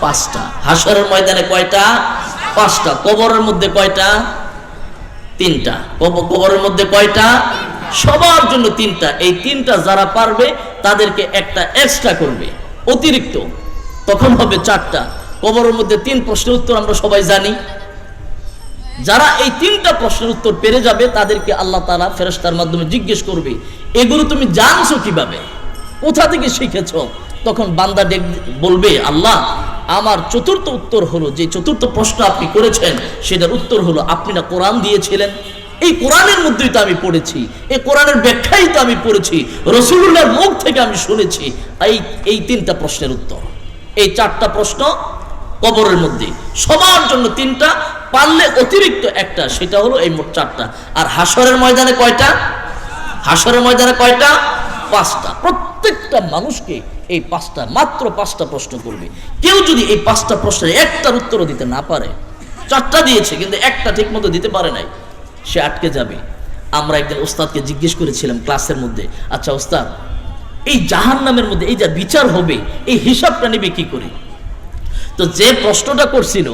পাঁচটা। হাসরের ময়দানে কয়টা? পাঁচটা। কবরের মধ্যে কয়টা? তিনটা। কবরের মধ্যে কয়টা? সবার জন্য তিনটা। এই তিনটা যারা পারবে, তাদেরকে একটা এক্সট্রা করবে। অতিরিক্ত। তখন হবে চারটা। কবরের মধ্যে তিন প্রশ্নের উত্তর আমরা সবাই জানি। যারা এই তিনটা প্রশ্নের উত্তর পেরে যাবে, তাদেরকে আল্লাহ তালা ফেরেস্তার মাধ্যমে জিজ্ঞেস করবে, এগুলো তুমি জানছো কীভাবে? কোথা থেকে শিখেছ? তখন বান্দা বলবে, আল্লাহ আমার চতুর্থ উত্তর হলো, যে চতুর্থ প্রশ্ন আপনি করেছেন, সেটার উত্তর হলো, আপনি না কোরআন দিয়েছিলেন? এই কোরআনের মধ্যেই তো আমি পড়েছি, এই কোরআনের ব্যাখ্যাই তো আমি পড়েছি রসুল্লাহর মুখ থেকে আমি শুনেছি, এই এই তিনটা প্রশ্নের উত্তর। এই চারটা প্রশ্ন কবরের মধ্যে। সবার জন্য তিনটা, পারলে অতিরিক্ত একটা, সেটা হলো এই মোট চারটা। আর হাসরের ময়দানে কয়টা? হাসরের ময়দানে কয়টা? পাঁচটা। প্রত্যেকটা মানুষকে এই পাঁচটা, মাত্র পাঁচটা প্রশ্ন করবে। কেউ যদি এই পাঁচটা প্রশ্নের একটার উত্তরও দিতে না পারে, চারটা দিয়েছে, কিন্তু একটা ঠিক মতো দিতে পারে নাই, সে আটকে যাবে। আমরা একদিন ওস্তাদকে জিজ্ঞেস করেছিলাম ক্লাসের মধ্যে আচ্ছা ওস্তাদ, এই জাহান নামের মধ্যে এই যা বিচার হবে, এই হিসাবটা নেবে কি করে? তো যে প্রশ্নটা করছিল,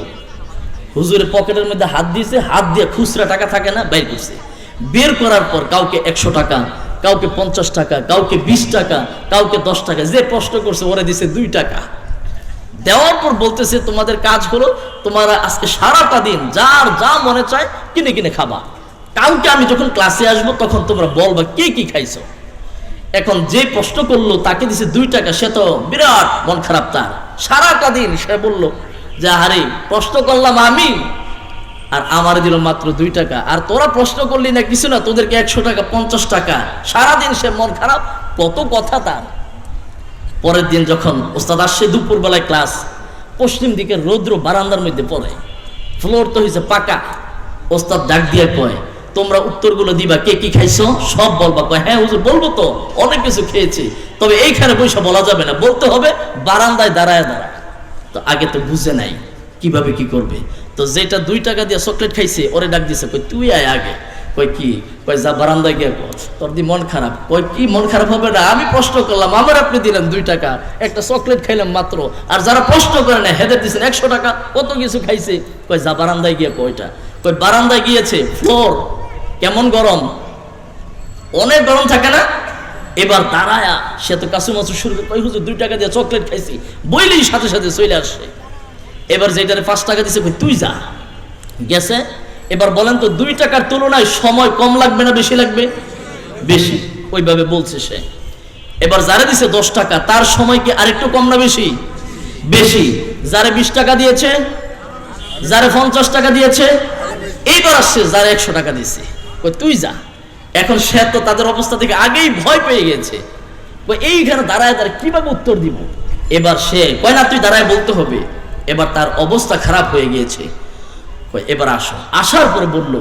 হুজুরের পকেটের মধ্যে হাত দিয়েছে, হাত দিয়ে খুচরা টাকা থাকে না, বের করছে। বের করার পর কাউকে একশো টাকা কাউকে পঞ্চাশ টাকা, কাউকে বিশ টাকা, কাউকে দশ টাকা, যে প্রশ্ন করছে ওরা দিছে দুই টাকা। দেওয়ার পর বলতেছে, তোমাদের কাজ হলো তোমরা আজকে সারাটা দিন যার যা মনে চায় কিনে কিনে খাবা। কাউকে আমি যখন ক্লাসে আসব, তখন তোমরা বলবা কে, কি খাইছো? এখন যে প্রশ্ন করল, তাকে দিছে দুই টাকা, সে তো বিরাট মন খারাপ তার। সারাটা দিন সে বলল যে আরে প্রশ্ন করলাম আমি আর আমার দিল মাত্র দুই টাকা। আর তোরা প্রশ্ন করলি না, কিছু না, তোদেরকে একশো টাকা, পঞ্চাশ টাকা। সারাদিন সে মন খারাপ, কত কথা তার। পরের দিন যখন ওস্তাদ আসছে দুপুরবেলায় ক্লাস, পশ্চিম দিকে রৌদ্র বারান্দার মধ্যে পড়ে। ফ্লোর তো হয়েছে পাকা। ওস্তাদ ডাক দিয়ে কয়, তোমরা উত্তরগুলো দিবা, কে কি খাইছো? সব বলবা, কয় হ্যাঁ হুজুর, বলব তো, অনেক কিছু খেয়েছি। তবে এইখানে বসে বলা যাবে না, বলতে হবে বারান্দায় দাঁড়ায় দাঁড়ায়। তো আগে তো বুঝে নাই, কীভাবে কি করবে। তো যেটা দুই টাকা দিয়ে চকলেট খাইছে, ওরে ডাক দিছে কই তুই আয় আগে। কই কি? কই যা বারান্দায় গিয়ে তোর দি মন খারাপ। কই কি মন খারাপ হবে না? আমি প্রশ্ন করলাম, আমার আপনি দিলেন দুই টাকা, একটা চকলেট খাইলাম মাত্র, আর যারা প্রশ্ন করে না হেদের দিচ্ছেন একশো টাকা, কত কিছু খাইছে? কই যা বারান্দায় গিয়ে কয়টা কই বারান্দায় গিয়েছে, ফ্লোর, কেমন গরম? অনেক গরম থাকে না? এবার দাঁড়ায়া, সে তো কাসু মাসু শুরু করে কই হুজুর, দুই টাকা দিয়ে চকলেট খাইছি। বইলেই সাথে সাথে চলে আসে এবার যেটারে পাঁচ টাকা দিছে তুই যা। গেছে? এবার বলেন তো, দুই টাকার তুলনায় সময় কম লাগবে না বেশি লাগবে? বেশি। ওইভাবে বলছে সে। এবার যারা দিছে দশ টাকা, তার সময় কি আরেকটু কম না বেশি? বেশি। যারা বিশ টাকা দিয়েছে, যারা পঞ্চাশ টাকা দিয়েছে, এইবার আসছে যারা একশো টাকা কই, তুই যা। এখন সে তো তাদের অবস্থা থেকে আগেই ভয় পেয়ে গেছে। এইখানে দাঁড়ায় তার কীভাবে উত্তর দিব? এবার সে, কয় না, তুই দাঁড়ায় বলতে হবে। এবার তার অবস্থা খারাপ হয়ে গিয়েছে। এবার আসো। আসার পরে বলল,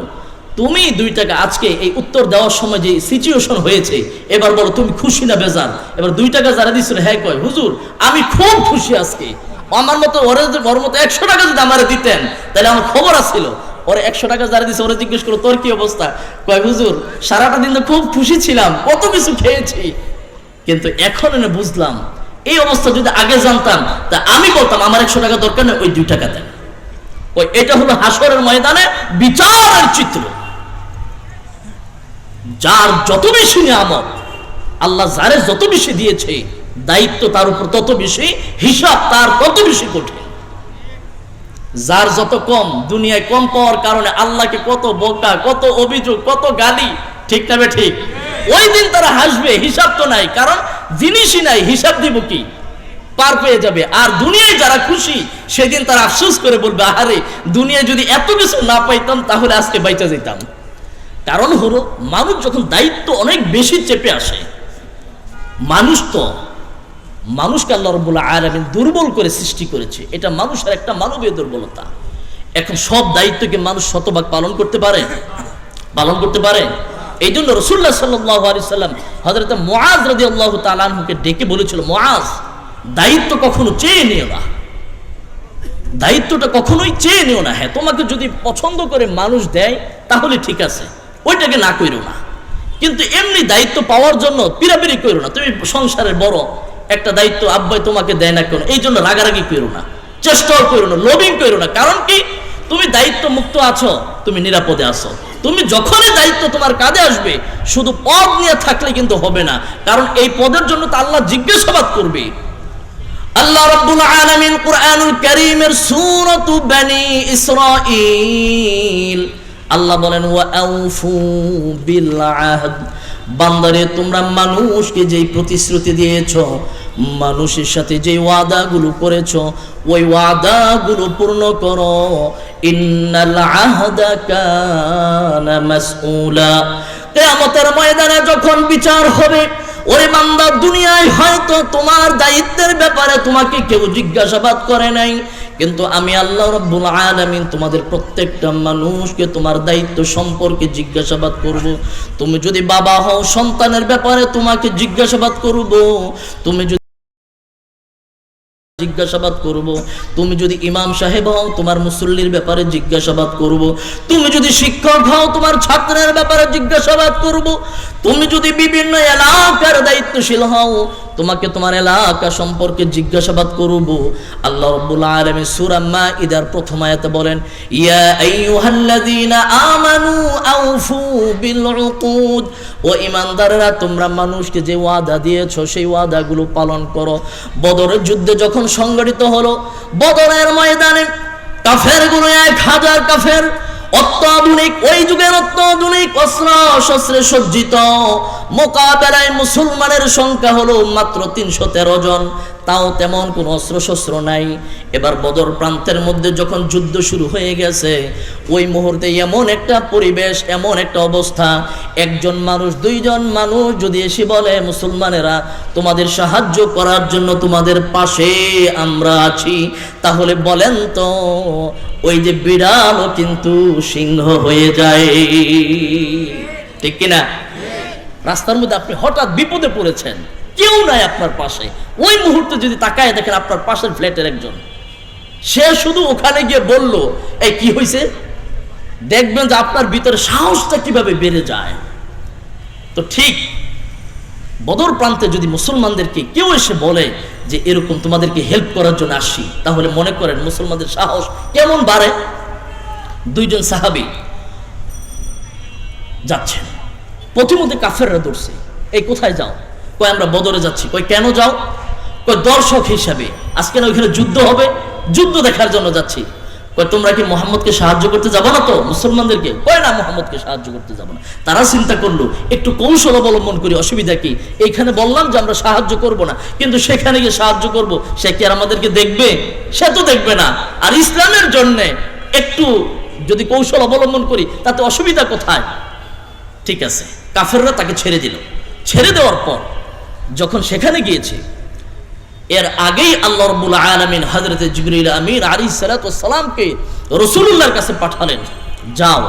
তুমি দুই টাকা আজকে এই উত্তর দেওয়ার সময় যে সিচুয়েশন হয়েছে, এবার বলো তুমি খুশি না বেজার? এবার দুই টাকা যারা দিচ্ছিল হ্যাঁ কয়, হুজুর, আমি খুব খুশি আজকে। আমার মতো ওরে ওর মতো একশো টাকা যদি আমার দিতেন, তাহলে আমার খবর আসছিল ওরে একশো টাকা যারা দিচ্ছে ওরা জিজ্ঞেস করো, তোর কি অবস্থা? কয়, হুজুর, সারাটা দিন তো খুব খুশি ছিলাম, কত কিছু খেয়েছি। কিন্তু এখন এনে বুঝলাম এই অবস্থা যদি আগে জানতাম, তা আমি বলতাম, আমার একশো টাকা দরকার নেই, ওই দুই টাকা দেন। ওই, এটা হলো হাসরের ময়দানে বিচারের চিত্র। যার যত বেশি নিয়ামত, আল্লাহ যারে যত বেশি দিয়েছে, দায়িত্ব তার উপর তত বেশি, হিসাব তার তত বেশি কঠিন। যার যত কম, দুনিয়ায় কম পাওয়ার কারণে আল্লাহকে কত বোকা, কত অভিযোগ, কত গালি, ঠিক না ঠিক? ওই দিন তারা হাসবে, হিসাব তো নাই। কারণ জিনিসই নাই, হিসাব দিব কি? পার পেয়ে যাবে। আর দুনিয়ায় যারা খুশি, সেদিন তারা আফসোস করে বলবে আরে দুনিয়ায় যদি এত কিছু না পাইতাম, তাহলে আজকে বাইচা যেতাম কারণ হলো, মানুষ যখন দায়িত্ব অনেক বেশি চেপে আসে, মানুষ তো, মানুষকে আল্লাহ রব্বুল্লাহ আলমিন দুর্বল করে সৃষ্টি করেছে। এটা মানুষের একটা মানবীয় দুর্বলতা। এখন সব দায়িত্বকে মানুষ শতভাগ পালন করতে পারে? পালন করতে পারে? এই জন্য রসুল্লাহ সাল্লাহ আলি সাল্লাম হজরত মোয়াজ রাজি আল্লাহ তালকে ডেকে বলেছিল মোয়াজ দায়িত্ব কখনো চেয়ে নিও না। দায়িত্বটা কখনোই চেয়ে নিও না। হ্যাঁ তোমাকে যদি পছন্দ করে মানুষ দেয়, তাহলে ঠিক আছে। ওইটাকে না করো না। কিন্তু এমনি দায়িত্ব পাওয়ার জন্য পিরাপিরি করো না। তুমি সংসারের বড় একটা দায়িত্ব আব্বাই তোমাকে দেয় না কেন? এই জন্য রাগারাগি করো না। চেষ্টাও করো না। লোভিং করো না। কারণ কি? তুমি দায়িত্ব মুক্ত আছো, তুমি নিরাপদে আছো। তুমি যখনই দায়িত্ব তোমার কাঁধে আসবে, শুধু পদ নিয়ে থাকলে কিন্তু হবে না। কারণ এই পদের জন্য তো আল্লাহ জিজ্ঞাসাবাদ করবে। আল্লাহ রাব্বুল আলামিন কুরআনুল আল্লাহ বলেন, ওয়া বান্দারে, তোমরা মানুষকে যেই প্রতিশ্রুতি দিয়েছ মানুষের সাথে যে ওয়াদাগুলো করেছ, ওই ওয়াদাগুলো পূর্ণ করো। কিয়ামতের ময়দানে যখন বিচার হবে, ওরে বান্দা, দুনিয়ায় হয়তো তোমার দায়িত্বের ব্যাপারে তোমাকে কেউ জিজ্ঞাসাবাদ করে নাই। কিন্তু আমি আল্লাহ রাব্বুল আলামিন তোমাদের প্রত্যেকটা মানুষকে তোমার দায়িত্ব সম্পর্কে জিজ্ঞাসাবাদ করব। তুমি যদি বাবা হও, সন্তানের ব্যাপারে তোমাকে জিজ্ঞাসাবাদ করব। তুমি যদি জিজ্ঞাসাবাদ করব। তুমি যদি ইমাম সাহেব হও, তোমার মুসল্লির ব্যাপারে জিজ্ঞাসাবাদ করব। তুমি যদি শিক্ষক হও, তোমার ছাত্রের ব্যাপারে জিজ্ঞাসাবাদ করব। তুমি যদি বিভিন্ন এলাকার দায়িত্বশীল হও তোমাকে তোমার এলাকা সম্পর্কে জিজ্ঞাসাবাদ করব। আল্লাহ রাব্বুল আলামিন সূরা মাইদার প্রথম আয়াতে বলেন, ইয়া আইয়ুহাল্লাযীনা আমানু আউফু বিল উকুদ ও ঈমানদাররা, তোমরা মানুষকে যে ওয়াদা দিয়েছ, সেই ওয়াদাগুলো পালন করো। বদরের যুদ্ধে যখন সংগঠিত হলো, বদরের ময়দানে কাফেরগুলো এক হাজার কাফের অত্যাধুনিক, ওই যুগের অত্যাধুনিক অস্ত্র শস্ত্রে সজ্জিত। মোকাবেলায় মুসলমানের সংখ্যা হলো মাত্র তিনশো তেরো জন, তাও তেমন কোনো অস্ত্র শস্ত্র নাই। এবার বদর প্রান্তের মধ্যে যখন যুদ্ধ শুরু হয়ে গেছে, ওই মুহূর্তে এমন একটা পরিবেশ, এমন একটা অবস্থা, একজন মানুষ, দুইজন মানুষ যদি এসে বলে, মুসলমানেরা, তোমাদের সাহায্য করার জন্য তোমাদের পাশে আমরা আছি, তাহলে বলেন তো, ওই যে বিড়ালও কিন্তু সিংহ হয়ে যায়। ঠিক কিনা? রাস্তার মধ্যে আপনি হঠাৎ বিপদে পড়েছেন, কেউ নাই আপনার পাশে। ওই মুহূর্তে যদি তাকায় দেখেন আপনার পাশের ফ্ল্যাটের একজন, সে শুধু ওখানে গিয়ে বলল, এই কি হয়েছে দেখবেন যে আপনার ভিতরে সাহসটা কীভাবে বেড়ে যায়। তো ঠিক বদর প্রান্তে যদি মুসলমানদেরকে কেউ এসে বলে যে এরকম তোমাদেরকে হেল্প করার জন্য আসি তাহলে মনে করেন মুসলমানদের সাহস কেমন বাড়ে? দুইজন সাহাবি যাচ্ছেন। প্রতিমধ্যে কাফেররা দৌড়ছে। এই কোথায় যাও? কয়, আমরা বদরে যাচ্ছি। কয়, কেন যাও? কয়, দর্শক হিসাবে। আজকে না ওইখানে যুদ্ধ হবে। যুদ্ধ দেখার জন্য যাচ্ছি। কয়, তোমরা কি মোহাম্মদকে সাহায্য করতে যাব না তো? মুসলমানদেরকে? কয়, না, মোহাম্মদকে সাহায্য করতে যাব না। তারা চিন্তা করল, একটু কৌশল অবলম্বন করি, অসুবিধা কি? এইখানে বললাম যে আমরা সাহায্য করব না। কিন্তু সেখানে গিয়ে সাহায্য করব, সে কি আর আমাদেরকে দেখবে? সে তো দেখবে না। আর ইসলামের জন্যে একটু যদি কৌশল অবলম্বন করি, তাতে অসুবিধা কোথায়? ঠিক আছে। কাফেররা তাকে ছেড়ে দিল। ছেড়ে দেওয়ার পর যখন সেখানে গিয়েছে, এর আগেই আল্লাহ রব্বুল আলমিন হজরত জিবরিল আমির আলী সালাতামকে রসুল্লাহর কাছে পাঠালেন। যাও,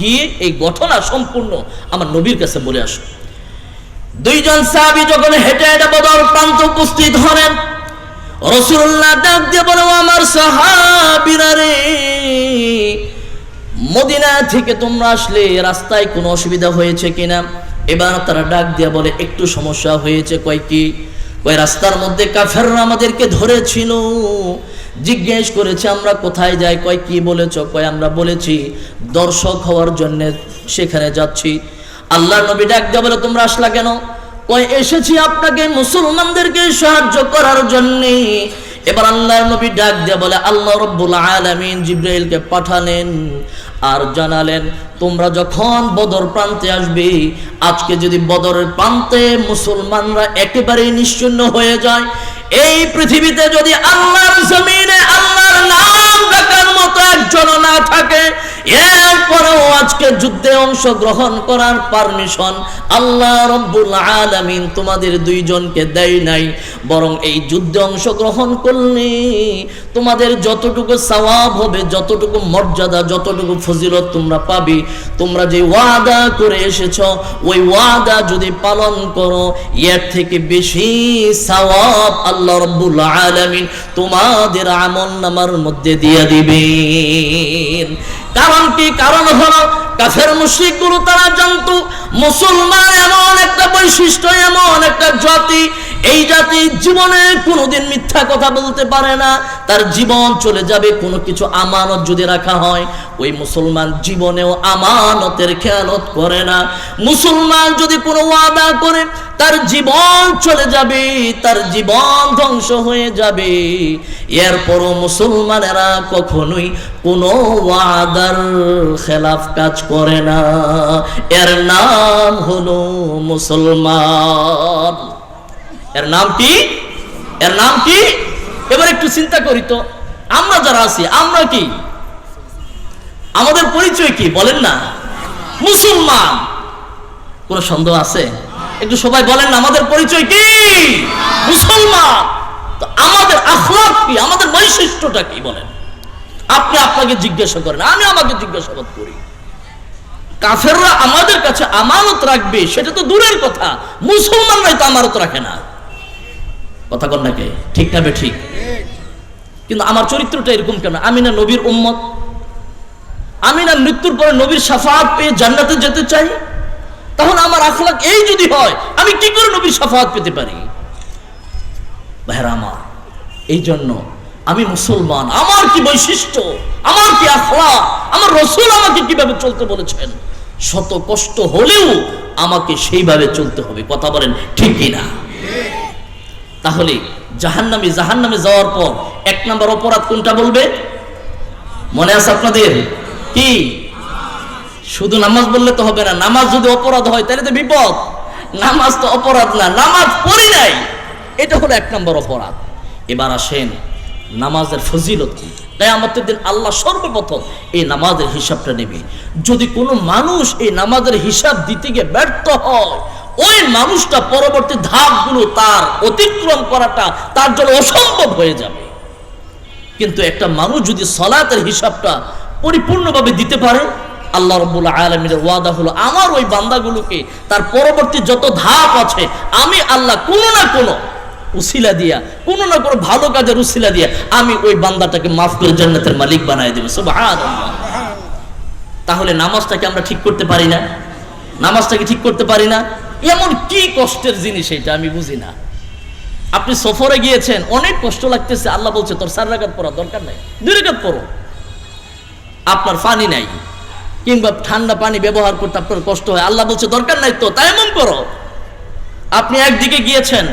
গিয়ে এই ঘটনা সম্পূর্ণ আমার নবীর কাছে বলে আসো। দুইজন সাহাবি যখন হেঁটে হেঁটে বদল প্রান্ত উপস্থিত হলেন রসুল্লাহ ডাক দিয়ে বলো আমার সাহাবিরা রে মদিনা থেকে তোমরা আসলে রাস্তায় কোনো অসুবিধা হয়েছে কিনা? এবার তারা ডাক দিয়া বলে, একটু সমস্যা হয়েছে, কয় কি? কয়, রাস্তার মধ্যে কাফেররা আমাদেরকে ধরেছিল। জিজ্ঞেস করেছে, আমরা কোথায় যাই? কয়, কি বলেছ? কয়, আমরা বলেছি, দর্শক হওয়ার জন্য সেখানে যাচ্ছি। আল্লাহ নবী ডাক দিয়া বলে, তোমরা আসলা কেন? কয়, এসেছি আপনাকে মুসলমানদেরকে সাহায্য করার জন্যে। এবার আল্লাহর নবী ডাক দিয়ে বলে, আল্লাহ রব্বুল আলামিন জিব্রাইলকে পাঠালেন। আর জানালেন, তোমরা যখন বদর প্রান্তে আসবে, আজকে যদি বদরের প্রান্তে মুসলমানরা একেবারে নিশ্চিন্ন হয়ে যায়, এই পৃথিবীতে যদি আল্লাহর জমিনে আল্লাহর নাম ডাকার মতো একজন না থাকে এরপরেও আজকে যুদ্ধে অংশগ্রহণ করার পারমিশন আল্লাহ রব্বুল আলামিন তোমাদের দুইজনকে দেয় নাই। বরং এই যুদ্ধে অংশগ্রহণ করলে তোমাদের যতটুকু সওয়াব হবে, যতটুকু মর্যাদা, যতটুকু ফজিলত তোমরা পাবে। তোমরা যে ওয়াদা করে এসেছ, ওই ওয়াদা যদি পালন করো, এর থেকে বেশি সওয়াব আল্লাহ রব্বুল আলামিন তোমাদের আমল নামার মধ্যে দিয়ে দিবেন। কারণ কি? কারণ হলো কাফের মুশরিকগুলো তারা জন্তু, মুসলমান এমন একটা বৈশিষ্ট্য, এমন একটা জাতি এই জাতি জীবনে কোনোদিন মিথ্যা কথা বলতে পারে না। তার জীবন চলে যাবে, কোনো কিছু আমানত যদি রাখা হয়, ওই মুসলমান জীবনেও আমানতের খেয়ালত করে না। মুসলমান যদি কোনো ওয়াদা করে, তার জীবন চলে যাবে, তার জীবন ধ্বংস হয়ে যাবে। এরপরও মুসলমানেরা কখনোই কোনো ওয়াদার খেলাফ কাজ করে না। এর নাম হলো মুসলমান। এর নাম কি? এর নাম কি? এবার একটু চিন্তা করি তো। আমরা যারা আছি, আমরা কি? আমাদের পরিচয় কি? বলেন না। মুসলমান। কোন সন্দেহ আছে? একটু সবাই বলেন আমাদের পরিচয় কি? মুসলমান। তো আমাদের আখলাক কি? আমাদের বৈশিষ্ট্যটা কি বলেন? আপনি আপনাকে জিজ্ঞাসা করেন, আমি আমাকে জিজ্ঞাসাবাদ করি। কাফেররা আমাদের কাছে আমানত রাখবে, সেটা তো দূরের কথা। মুসলমানরাই তো আমানত রাখে না। কথা কর নাকি ঠিক না ঠিক? কিন্তু আমার চরিত্রটা এরকম কেন? আমি না নবীর উম্মত। আমি না মৃত্যুর পরে নবীর সাফাত পেয়ে জান্নাতে যেতে চাই? তাহলে আমার আখলাক এই যদি হয়, আমি কি করে নবীর সাফাত পেতে পারি? ভাইরা আমার, এই জন্য আমি মুসলমান। আমার কি বৈশিষ্ট্য? আমার কি আখলা আমার রসুল আমাকে কীভাবে চলতে বলেছেন? শত কষ্ট হলেও আমাকে সেইভাবে চলতে হবে। কথা বলেন, ঠিক না তাহলে জাহান্নামে জাহান্নামে যাওয়ার পর এক নম্বর অপরাধ কোনটা বলবে? মনে আছে আপনাদের? কি? শুধু নামাজ বললে তো হবে না, নামাজ যদি অপরাধ হয়, তাহলে তো বিপদ। নামাজ তো অপরাধ না, নামাজ পড়ি নাই। এটা হলো এক নম্বর অপরাধ। এবার আসেন, নামাজের ফজিলত কি? তাই আমাদের দিন আল্লাহ সর্বপ্রথম এই নামাজের হিসাবটা নেবে। যদি কোনো মানুষ এই নামাজের হিসাব দিতে গিয়ে ব্যর্থ হয় ওই মানুষটা পরবর্তী ধাপগুলো তার অতিক্রম করাটা তার জন্য অসম্ভব হয়ে যাবে। কিন্তু একটা মানুষ যদি সলাতের হিসাবটা পরিপূর্ণভাবে দিতে পারে, আল্লাহ রব্বুল আলমীর ওয়াদা হলো, আমার ওই বান্দাগুলোকে তার পরবর্তী যত ধাপ আছে, আমি আল্লাহ কোনো না কোনো উসিলা দিয়া, কোনো না কোনো ভালো কাজের উসিলা দিয়া, আমি ওই বান্দাটাকে মাফ করে জান্নাতের মালিক বানাই দেবো। তাহলে নামাজটাকে আমরা ঠিক করতে পারি না? নামাজটাকে ঠিক করতে পারি না? এমন কি কষ্টের জিনিস এটা আমি বুঝি না। আপনি সফরে গিয়েছেন, অনেক কষ্ট লাগতেছে, আল্লাহ বলছে, তোর চার রাকাত পড়া দরকার নাই, দুই রাকাত পড়ো। আপনার পানি নাই, কিংবা ঠান্ডা পানি ব্যবহার করতে আপনার কষ্ট হয়, আল্লাহ বলছে, দরকার নাই তো, তাই এমন করো। আপনি একদিকে গিয়েছেন,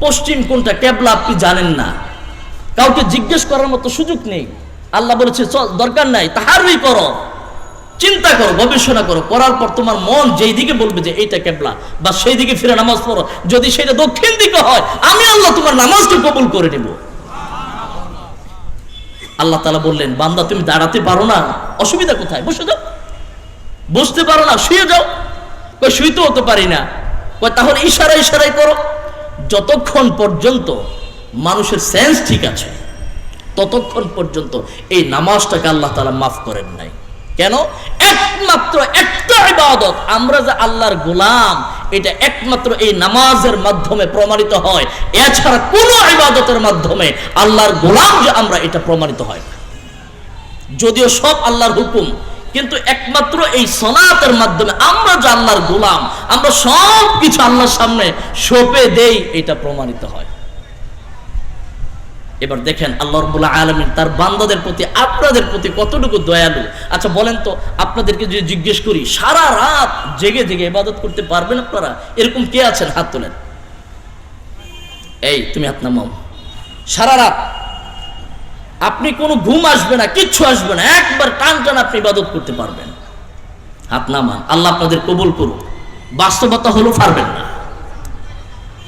পশ্চিম কোনটা কেবলা আপনি জানেন না। কাউকে জিজ্ঞেস করার মতো সুযোগ নেই। আল্লাহ বলেছে, চল, দরকার নাই, তাহারই করো চিন্তা করো, গবেষণা করো, করার পর তোমার মন যেই দিকে বলবে যে এইটা কেবলা বা সেই দিকে ফিরে নামাজ পড়ো, যদি সেটা দক্ষিণ দিকে হয়, আমি আল্লাহ তোমার নামাজকে কবুল করে নেব। আল্লাহ তালা বললেন, বান্দা, তুমি দাঁড়াতে পারো না, অসুবিধা কোথায়? বসে যাও। বসতে পারো না, শুয়ে যাও। কই শুইতে হতে পারি না। কই, তাহলে ইশারা ইশারাই করো। যতক্ষণ পর্যন্ত মানুষের সেন্স ঠিক আছে, ততক্ষণ পর্যন্ত এই নামাজটাকে আল্লাহ তালা মাফ করেন নাই। কেন? একমাত্র একটা ইবাদত। আমরা যে আল্লাহর গোলাম, এটা একমাত্র এই নামাজের মাধ্যমে প্রমাণিত হয়। এছাড়া কোনো ইবাদতের মাধ্যমে আল্লাহর গোলাম যে আমরা, এটা প্রমাণিত হয় যদিও সব আল্লাহর হুকুম, কিন্তু একমাত্র এই সনাতের মাধ্যমে আমরা যে আল্লাহর গোলাম, আমরা সব কিছু আল্লাহর সামনে সঁপে দেই, এটা প্রমাণিত হয়। এবার দেখেন আল্লাহ রবুল্লাহ আলমিন তার বান্দাদের প্রতি, আপনাদের প্রতি কতটুকু দয়ালু? আচ্ছা বলেন তো, আপনাদেরকে যদি জিজ্ঞেস করি, সারা রাত জেগে জেগে ইবাদত করতে পারবেন আপনারা? এরকম কে আছেন? হাত তোলেন। এই, তুমি হাত নামাও। সারা রাত। আপনি কোনো ঘুম আসবে না, কিচ্ছু আসবে না, একবার টান টান আপনি ইবাদত করতে পারবেন। হাত নামান। আল্লাহ আপনাদের কবুল করুক। বাস্তবতা হলো পারবেন না।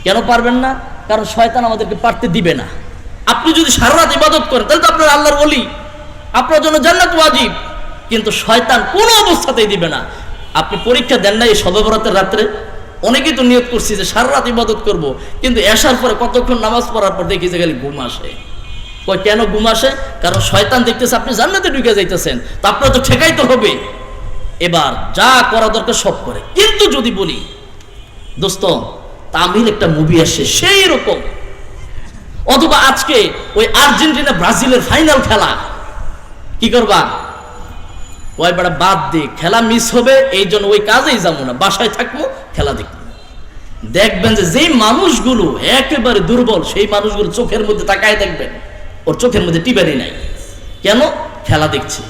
কেন পারবেন না? কারণ শয়তান আমাদেরকে পারতে দিবে না। আপনি যদি সারা রাত ইবাদত করেন, তাহলে তো আপনার আল্লাহর বলি আপনার জন্য জান্নাত ওয়াজিব। কিন্তু শয়তান কোনো অবস্থাতেই দিবে না। আপনি পরীক্ষা দেন না এই সদবরাতের রাত্রে? অনেকেই তো নিয়োগ করছি যে সারা রাত ইবাদত করব, কিন্তু আসার পরে কতক্ষণ নামাজ পড়ার পর দেখি যে খালি ঘুম আসে। কয় কেন ঘুম আসে? কারণ শয়তান দেখতেছে আপনি জান্নাতে ঢুকে যাইতেছেন, তা আপনার তো ঠেকাইতে হবে। এবার যা করা দরকার সব করে। কিন্তু যদি বলি, দোস্ত, তামিল একটা মুভি আসে, সেই রকম। অথবা আজকে ওই আর্জেন্টিনা ব্রাজিলের ফাইনাল খেলা। কি করবা? ওই বেড়া বাদ দি, খেলা মিস হবে, এই জন্য ওই কাজেই যাব না, বাসায় থাকব, খেলা দেখব। দেখবেন যে যেই মানুষগুলো একেবারে দুর্বল, সেই মানুষগুলো চোখের মধ্যে তাকায় দেখবেন, ওর চোখের মধ্যে টিবারি নাই। কেন? খেলা দেখছে।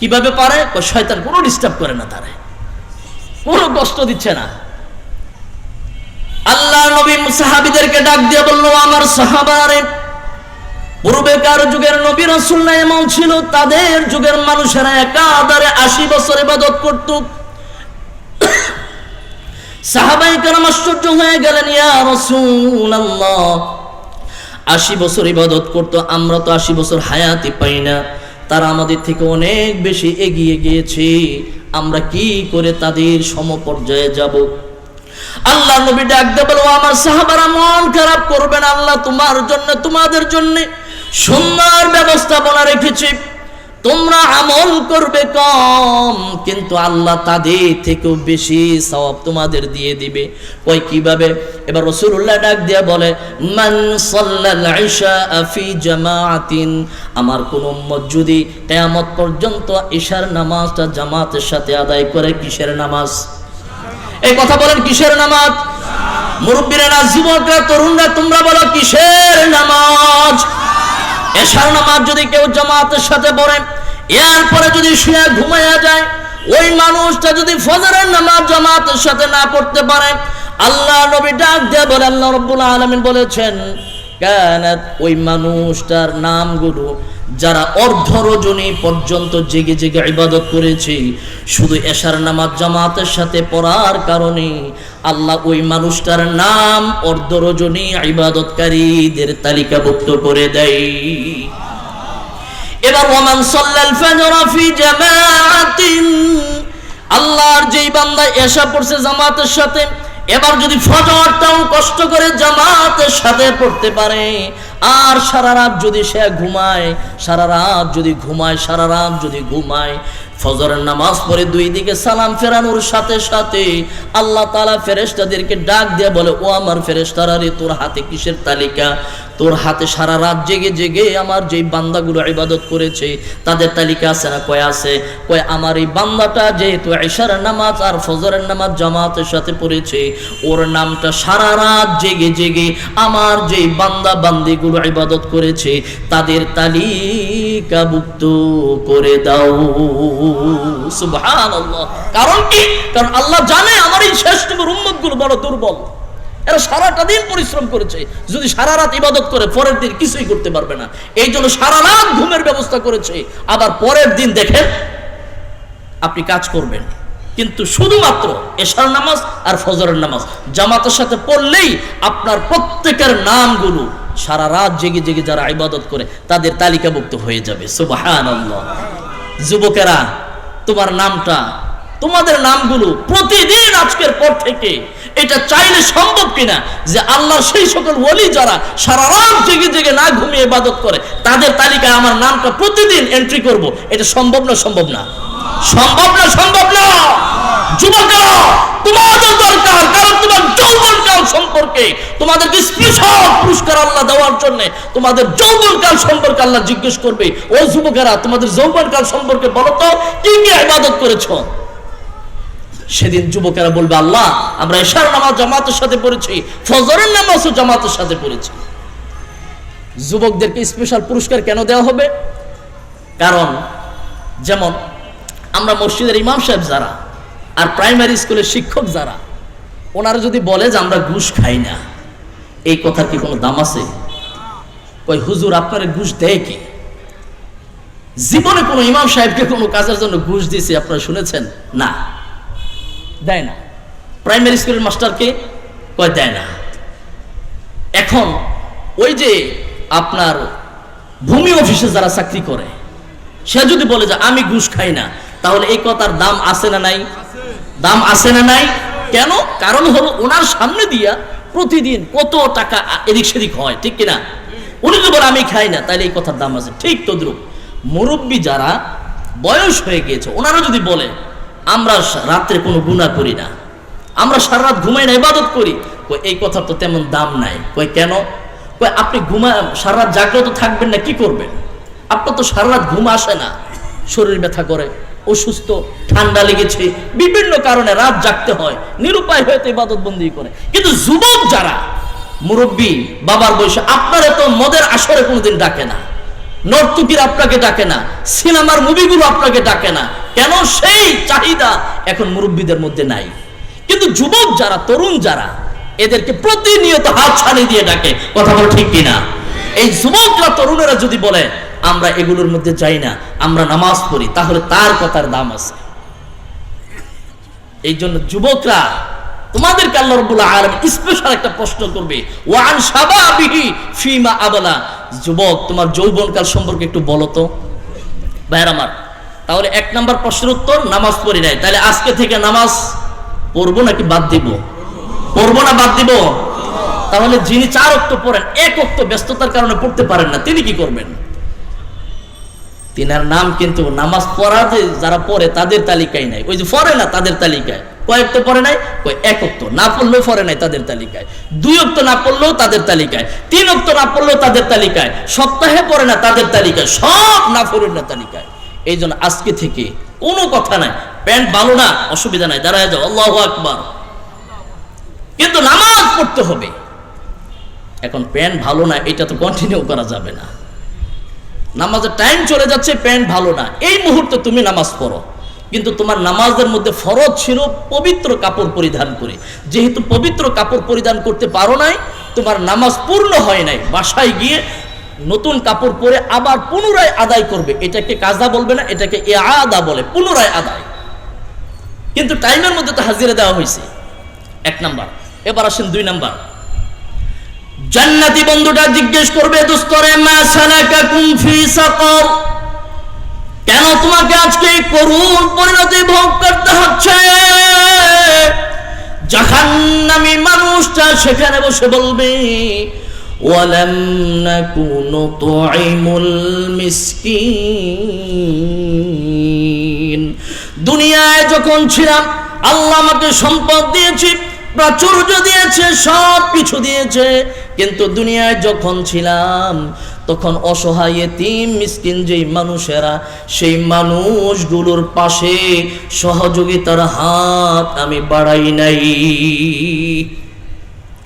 কীভাবে পারে? ওই শয়তান কোনো ডিস্টার্ব করে না তারা। কোনো কষ্ট দিচ্ছে না। আল্লাহ নবী সাহাবিদেরকে ডাক দিয়ে বলল, আমার সাহাবারে পূর্বেকার যুগের নবী রাসূল এমন ছিল, তাদের যুগের মানুষেরা একাধারে আশি বছর ইবাদত করত। সাহাবাই কারাম আশ্চর্য হয়ে গেলেন, ইয়া রাসূলুল্লাহ, আশি বছর ইবাদত করত, আমরা তো আশি বছর হায়াতি পাই না। তারা আমাদের থেকে অনেক বেশি এগিয়ে গিয়েছে। আমরা কি করে তাদের সমপর্যায়ে যাব? আল্লাহ নবী ডাক দে বলো আমার সাহাবারা, মন খারাপ করবেন আল্লাহ, তোমার জন্য, তোমাদের জন্য সুন্দর ব্যবস্থাপনা রেখেছি। তোমরা আমল করবে কম, কিন্তু আল্লাহ তাদের থেকেও বেশি সওয়াব তোমাদের দিয়ে দিবে। ওই কীভাবে? এবার রসুল্লাহ ডাক দিয়া বলে, মান আমার কোন উম্মত যদি কিয়ামত পর্যন্ত ঈশার নামাজটা জামাতের সাথে আদায় করে, কিসের নামাজ? এই কথা বলেন কিসের নামাজ? মুরব্বীরা যুবকরা, তরুণরা, তোমরা বলো কিসের নামাজ? এশার নামাজ যদি কেউ জামাতের সাথে পড়ে এরপরে যদি শুয়ে ঘুমাইয়া যায়, ওই মানুষটা যদি ফজরের নামাজ জামাতের সাথে না পড়তে পারে, আল্লাহ নবী ডাক দিয়ে বলে, আল্লাহ রব্বুল আলামিন বলেছেন, কানাত ওই মানুষটার নামগুলো যারা অর্ধ রজনী পর্যন্ত জেগে জেগে ইবাদত করেছে, শুধু এশার নামাজ জামাতের সাথে পড়ার কারণে আল্লাহ ওই মানুষটার নাম অর্ধ রজনী ইবাদতকারীদের তালিকাভুক্ত করে দেয়। এবার ওমান সাল্লাল ফাজর ফি আল্লাহর যেই বান্দা এশা পড়ছে জামাতের সাথে, এবার যদি ফজরটাও কষ্ট করে জামাতের সাথে পড়তে পারে আর সারা রাত যদি সে ঘুমায় সারা রাত যদি ঘুমায় সারা রাত যদি ঘুমায় ফজরের নামাজ পরে দুই দিকে সালাম ফেরানোর সাথে সাথে আল্লাহ তালা ফেরেস্তাদেরকে ডাক দিয়ে বলে, ও আমার ফেরেস্তারা রে, তোর হাতে কিসের তালিকা? তোর হাতে সারা রাত জেগে জেগে আমার যেই বান্দাগুলো ইবাদত করেছে, তাদের তালিকা আছে না কয় আছে? কয়, আমার এই বান্দাটা যেহেতু ঈশার নামাজ আর ফজরের নামাজ জামাতের সাথে পড়েছে, ওর নামটা সারা রাত জেগে জেগে আমার যেই বান্দা বান্দিগুলো ইবাদত করেছে, তাদের তালিকাভুক্ত করে দাও। কারণ কি? কারণ আল্লাহ জানে আমার এই উম্মতগুলো বড় দুর্বল। এরা সারাটা দিন পরিশ্রম করেছে। যদি সারা রাত ইবাদত করে, পরের দিন কিছুই করতে পারবে না। এই জন্য সারা রাত ঘুমের ব্যবস্থা করেছে। আবার পরের দিন দেখেন, আপনি কাজ করবেন। কিন্তু শুধুমাত্র এশার নামাজ আর ফজরের নামাজ। জামাতের সাথে পড়লেই আপনার প্রত্যেকের নামগুলো সারা রাত জেগে জেগে যারা ইবাদত করে, তাদের তালিকাভুক্ত হয়ে যাবে। সুবহানাল্লাহ। যুবকেরা, তোমার নামটা, তোমাদের নামগুলো প্রতিদিন আজকের পর থেকে এটা চাইলে সম্ভব কিনা যে আল্লাহ সেই সকল ওলি যারা সারা রাত জেগে জেগে না ঘুমিয়ে ইবাদত করে, তাদের তালিকায় আমার নামটা প্রতিদিন এন্ট্রি করব। এটা সম্ভব না সম্ভব না? সম্ভব না সম্ভব না? যুবকেরা, তোমাদের দরকার সম্পর্কে, তোমাদেরকে স্পেশাল পুরস্কার আল্লাহ দেওয়ার জন্য তোমাদের যৌবনকাল সম্পর্কে আল্লাহ জিজ্ঞেস করবে, ও যুবকেরা, তোমাদের যৌবনকাল সম্পর্কে বলো তো, কি কি ইবাদত করেছ? সেদিন যুবকেরা বলবে, আল্লাহ, আমরা এশার নামাজ জামাতের সাথে পড়েছি, ফজরের নামাজও জামাতের সাথে পড়েছি। যুবকদেরকে স্পেশাল পুরস্কার কেন দেওয়া হবে? কারণ, যেমন, আমরা মসজিদের ইমাম সাহেব যারা, আর প্রাইমারি স্কুলের শিক্ষক যারা ওনারা যদি বলে যে আমরা ঘুষ খাই না, এই কথার কি কোনো দাম আছে? ওই হুজুর, আপনার ঘুষ দেয় কি? জীবনে কোনো ইমাম সাহেবকে কোনো কাজের জন্য ঘুষ দিয়েছে, আপনারা শুনেছেন? না। দেয় না। প্রাইমারি স্কুলের মাস্টারকে কয়, দেয় না। এখন ওই যে আপনার ভূমি অফিসে যারা চাকরি করে, সে যদি বলে যে আমি ঘুষ খাই না, তাহলে এই কথার দাম আছে না নাই? দাম আছে না নাই? কেন? কারণ হলো ওনার সামনে দিয়া প্রতিদিন কত টাকা এদিক সেদিক হয়, ঠিক কিনা? উনি যদি বলে, আমি খাই না। তাহলে এই কথার দাম আছে। ঠিক তদ্রুপ। মুরব্বী যারা বয়স হয়ে গিয়েছে, ওনারা যদি বলে, আমরা রাত্রে কোনো গুণা করি না। আমরা সারা রাত ঘুমাই না, ইবাদত করি। কই এই কথার তো তেমন দাম নাই। কই কেন? কই আপনি ঘুমা, সারা রাত জাগ্রত থাকবেন না, কি করবেন? আপনার তো সারা রাত ঘুম আসে না, শরীর ব্যথা করে। অসুস্থ, ঠান্ডা লেগেছে, বিভিন্ন কারণে রাত জাগতে হয়, নিরুপায় হয়তো ইবাদত বন্দি করে। কিন্তু যুবক যারা, মুরব্বী, বাবার বয়সে, আপনারা তো মদের আসরে কোনোদিন ডাকে না। নর্তকীর আপনাকে ডাকে না, সিনেমার মুভিগুলো আপনাকে ডাকে না। কেন? সেই চাহিদা এখন মুরব্বীদের মধ্যে নাই। কিন্তু যুবক যারা, তরুণ যারা, এদেরকে প্রতিনিয়ত হাত ছাড়ি দিয়ে ডাকে। কথা বল ঠিক কিনা? এই যুবকরা, তরুণেরা যদি বলে আমরা এগুলোর মধ্যে যাই না, আমরা নামাজ পড়ি, তাহলে তার কথার দাম আছে। এই জন্য যুবকরা, তোমাদেরকে আল্লাহ রব্বুল আলম স্পেশাল একটা প্রশ্ন করবে ওয়ান সাবাবিহি ফিমা যুবক, তোমার যৌবনকাল সম্পর্কে একটু বলো তো। আমার, তাহলে এক নাম্বার প্রশ্নের উত্তর, নামাজ পড়ি নাই। তাহলে আজকে থেকে নামাজ পড়ব নাকি বাদ দিব? পড়ব না বাদ দিব? তাহলে যিনি চার অক্ত পড়েন, এক অক্ত ব্যস্ততার কারণে পড়তে পারেন না, তিনি কি করবেন? তিনার নাম কিন্তু নামাজ পড়া যে যারা পড়ে তাদের তালিকায় নাই। ওই যে পড়ে না, তাদের তালিকায়। কয়েকটা পড়ে নাই? কই এক অক্ত। না পড়লেও পড়ে নাই, তাদের তালিকায়। দুই অক্ত না পড়লেও তাদের তালিকায়। তিন অক্ত না পড়লেও তাদের তালিকায়। সপ্তাহে পড়ে না, তাদের তালিকায়। সব না পড়েন না তালিকায়। এই জন্য আজকে থেকে কোনো কথা নাই। প্যান্ট ভালো না, অসুবিধা নাই। দাঁড়ায় যাও, আল্লাহ আকবার। কিন্তু নামাজ পড়তে হবে। এখন প্যান্ট ভালো না, এটা তো কন্টিনিউ করা যাবে না। নামাজের টাইম চলে যাচ্ছে প্যান্ট ভালো না। এই মুহূর্তে তুমি নামাজ পড়ো। কিন্তু তোমার নামাজের মধ্যে ফরজ ছিল পবিত্র কাপড় পরিধান করে। যেহেতু পবিত্র কাপড় পরিধান করতে পারো নাই, তোমার নামাজ পূর্ণ হয় নাই, বাসায় গিয়ে নতুন কাপড় পরে আবার পুনরায় আদায় করবে। এটাকে কাজা বলবে না, এটাকে এ আদা বলে, পুনরায় আদায়। কিন্তু টাইমের মধ্যে তো হাজিরা দেওয়া হয়েছে। এক নাম্বার। এবার আসেন দুই নাম্বার। জান্নাতি বন্ধুটা জিজ্ঞেস করবে, দোস্তরে, মা সালাকাকুম ফি সাকর। কেন তোমাকে আজকে করুণ পরিণতি ভোগ করতে হচ্ছে? জাহান্নামী মানুষটা সেখানে বসে বলবে, ওয়ালাম নাকুনু তুইমুল মিসকিন। দুনিয়ায় যখন ছিলাম, আল্লাহ আমাকে সম্পদ দিয়েছি প্রাচুর্য দিয়েছে, সব কিছু দিয়েছে। কিন্তু দুনিয়ায় যখন ছিলাম, তখন অসহায় এতিম, মিসকিন যেই মানুষেরা, সেই মানুষগুলোর পাশে সহযোগিতার হাত আমি বাড়াই নাই।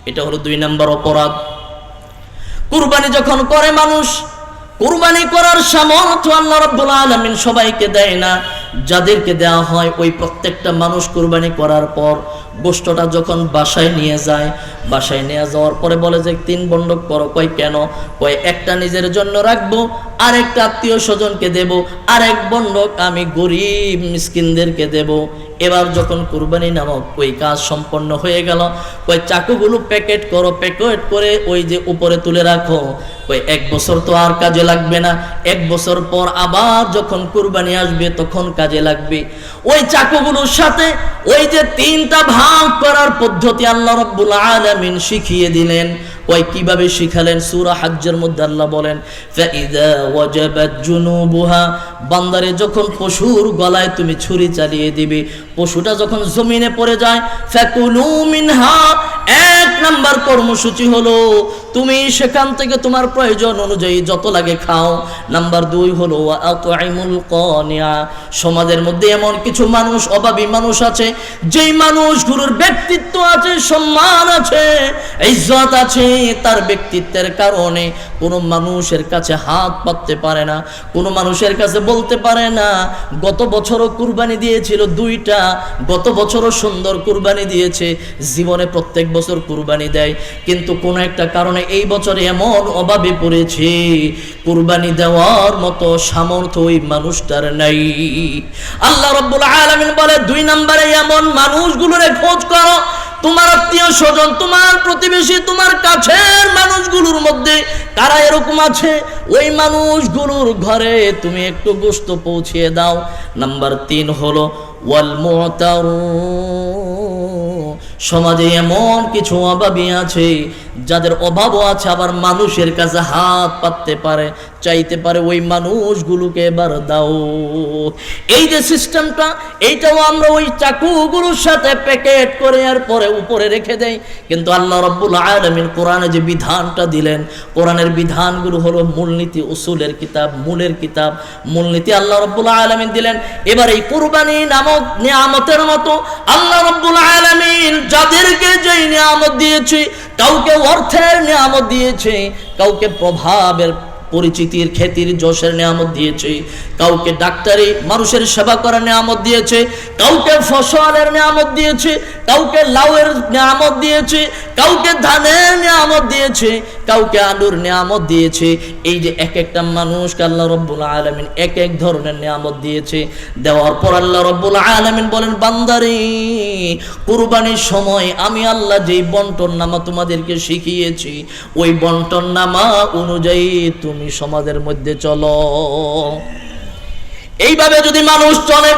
এটা হলো দুই নাম্বার অপরাধ। কুরবানি যখন করে মানুষ, কুরবানি করার সামর্থ্য আল্লাহ রাব্বুল আলামিন সবাইকে দেয় না। যাদেরকে দেওয়া হয় ওই প্রত্যেকটা মানুষ কুরবানি করার পর গোষ্ঠটা যখন বাসায় নিয়ে যায়, বাসায় নিয়ে যাওয়ার পরে বলে যে, তিন বন্ডক করো কয়, কেন? কয়, একটা নিজের জন্য রাখব আর একটা আত্মীয় স্বজনকে দেব আর এক বন্ডক আমি গরিব মিসকিনদেরকে দেব। এবার যখন কুরবানি নামক ওই কাজ সম্পন্ন হয়ে গেল ওই চাকুগুলো প্যাকেট করো, প্যাকেট করে ওই যে উপরে তুলে রাখো। ওই এক বছর তো আর কাজে লাগবে না। এক বছর পর আবার যখন কুরবানি আসবে, তখন কাজে লাগবে। ওই চাকুগুলোর সাথে ওই যে তিনটা ভাগ করার পদ্ধতি আল্লাহ রব্বুল আলামিন শিখিয়ে দিলেন। ওই কীভাবে শিখালেন? সূরা হাজ্জের মধ্যে আল্লাহ বলেন, ফাইদা ওয়াজাবাত জুনুবুহা বান্দারে যখন পশুর গলায় তুমি ছুরি চালিয়ে দিবে, পশুটা যখন জমিনে পড়ে যায়, ফাকুলু মিনহা এক নাম্বার কর্মসূচি হলো, তুমি সেখান থেকে তোমার প্রয়োজন অনুযায়ী যত লাগে খাও। নাম্বার দুই হলো সমাজের মধ্যে এমন কিছু মানুষ, অভাবী মানুষ আছে, যেই মানুষগুলোর ব্যক্তিত্ব আছে, সম্মান আছে, ইজ্জত আছে, তার ব্যক্তিত্বের কারণে কোনো মানুষের কাছে হাত পাততে পারে না, কোনো মানুষের কাছে বলতে পারে না, গত বছরও কুরবানি দিয়েছিল দুইটা, গত বছরও সুন্দর কুরবানি দিয়েছে, জীবনে প্রত্যেক বছর কুরবানি দেয়। কিন্তু কোনো একটা কারণে এই বছরে এমন অভাবে পড়েছে, কুরবানি দেওয়ার মতো সামর্থ্য ওই মানুষটার নাই। আল্লাহ রব্বুল আলামিন বলে, দুই নম্বরে এমন মানুষগুলোরে খোঁজ করো, তোমার আত্মীয় স্বজন, তোমার প্রতিবেশী, তোমার কাছের মানুষগুলোর মধ্যে কারা এরকম আছে? ওই মানুষগুলোর ঘরে তুমি একটু গোস্ত পৌঁছিয়ে দাও। নাম্বার তিন হলো, ওয়াল সমাজে এমন কিছু অভাবী আছে যাদের অভাবও আছে আবার মানুষের কাছে হাত পাততে পারে। চাইতে পারে ওই মানুষগুলোকে এবার দাও। এই যে সিস্টেমটা, এইটাও আমরা ওই চাকুগুলোর সাথে প্যাকেট করে আর পরে উপরে রেখে দেই। কিন্তু আল্লাহ রব্বুল আলমিন কোরআনে যে বিধানটা দিলেন, কোরআনের বিধানগুলো হলো মূলনীতি, উসুলের কিতাব, মূলের কিতাব। মূলনীতি আল্লাহ রব্বুল আলমিন দিলেন। এবার এই কুরবানি নামক নিয়ামতের মতো আল্লাহ রব্বুল আলমিন যাদেরকে যেই নিয়ামত দিয়েছে, কাউকে অর্থের নিয়ামত দিয়েছে, কাউকে প্রভাবের পরিচিতির খ্যাতির যশের নিয়ামত দিয়েছে। কাউকে ডাক্তারি, মানুষের সেবা করার নিয়ামত দিয়েছে। কাউকে ফসলের নিয়ামত দিয়েছে। কাউকে লাউয়ের নিয়ামত দিয়েছে। কাউকে ধানের নিয়ামত দিয়েছে। কাউকে আলুর নিয়ামত দিয়েছে। এই যে এক একটা মানুষকে আল্লাহ রব্বুল আলমিন এক এক ধরনের নিয়ামত দিয়েছে। দেওয়ার পর আল্লাহ রব্বুল আলমিন বলেন, বান্দারি, কুরবানির সময় আমি আল্লাহ যেই বন্টন নামা তোমাদেরকে শিখিয়েছি, ওই বন্টন নামা অনুযায়ী তুমি সমাজের মধ্যে চলো। এইভাবে যদি মানুষ চলে